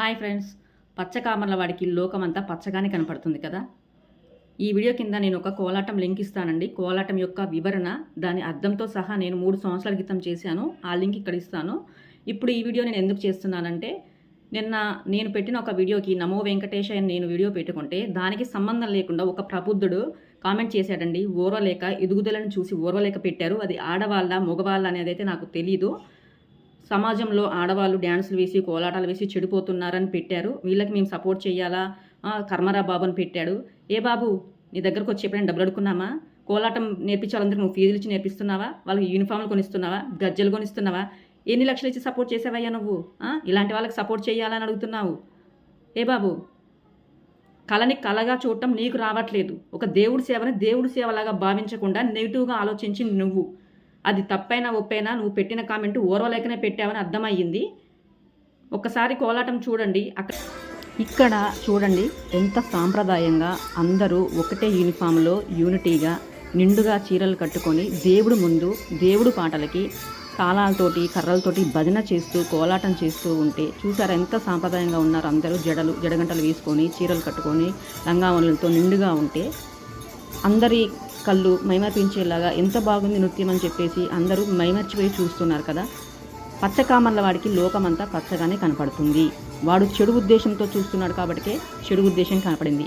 Hi friends. పచ్చకామర్ల వాడికి లోకమంతా పచ్చగానే కనపడుతుంది కదా? ఈ వీడియో కింద నేను ఒక కోలాటం లింక్ ఇస్తానండి. కోలాటం యొక్క వివరణ దాని అర్థంతో సహా నేను మూడు సంవత్సరాల క్రితం చేశాను. ఆ లింక్ ఇక్కడ ఇస్తాను. ఇప్పుడు ఈ వీడియో నేను ఎందుకు చేస్తున్నానంటే నిన్న నేను పెట్టిన ఒక వీడియోకి నమో వెంకటేశ అని నేను వీడియో పెట్టుకుంటే దానికి సంబంధం లేకుండా ఒక ప్రబుద్ధుడు కామెంట్ చేశాడండి. ఓర్వలేక ఎదుగుదలను చూసి ఓర్వలేక పెట్టారు. అది ఆడవాళ్ళ మగవాళ్ళ అనేది అయితే నాకు తెలీదు. సమాజంలో ఆడవాళ్ళు డ్యాన్సులు వేసి కోలాటాలు వేసి చెడిపోతున్నారని పెట్టారు. వీళ్ళకి మేము సపోర్ట్ చేయాలా? కర్మరా బాబు అని పెట్టాడు. ఏ బాబు నీ దగ్గరకు వచ్చి ఎప్పుడైనా డబ్బులు అడుక్కున్నామా? కోలాటం నేర్పించాలందరూ నువ్వు ఫీజులు ఇచ్చి నేర్పిస్తున్నావా? వాళ్ళకి యూనిఫామ్లు కొనిస్తున్నావా? గజ్జలు కొనిస్తున్నావా? ఎన్ని లక్షలు ఇచ్చి సపోర్ట్ చేసావయ్యా నువ్వు? ఇలాంటి వాళ్ళకి సపోర్ట్ చేయాలని అడుగుతున్నావు. ఏ బాబు కళని కళగా చూడటం నీకు రావట్లేదు. ఒక దేవుడి సేవని దేవుడి సేవలాగా భావించకుండా నెగిటివ్గా ఆలోచించి నువ్వు అది తప్పైనా ఒప్పైనా నువ్వు పెట్టిన కామెంట్ ఓర్వలేకనే పెట్టావని అర్థమయ్యింది. ఒక్కసారి కోలాటం చూడండి. అక్కడ ఇక్కడ చూడండి ఎంత సాంప్రదాయంగా అందరూ ఒకటే యూనిఫామ్లో యూనిటీగా నిండుగా చీరలు కట్టుకొని దేవుడు ముందు దేవుడు పాటలకి తాళాలతోటి కర్రలతోటి భజన చేస్తూ కోలాటం చేస్తూ ఉంటే చూసారు ఎంత సాంప్రదాయంగా ఉన్నారు అందరూ. జడలు జడగంటలు వేసుకొని చీరలు కట్టుకొని లంగావనులతో నిండుగా ఉంటే అందరి కళ్ళు మైమర్పించేలాగా ఎంత బాగుంది నృత్యం అని చెప్పేసి అందరూ మైమర్చిపోయి చూస్తున్నారు కదా. పచ్చకామర్ల వాడికి లోకమంతా పచ్చగానే కనపడుతుంది. వాడు చెడు ఉద్దేశంతో చూస్తున్నాడు కాబట్టి చెడు ఉద్దేశం కనపడింది.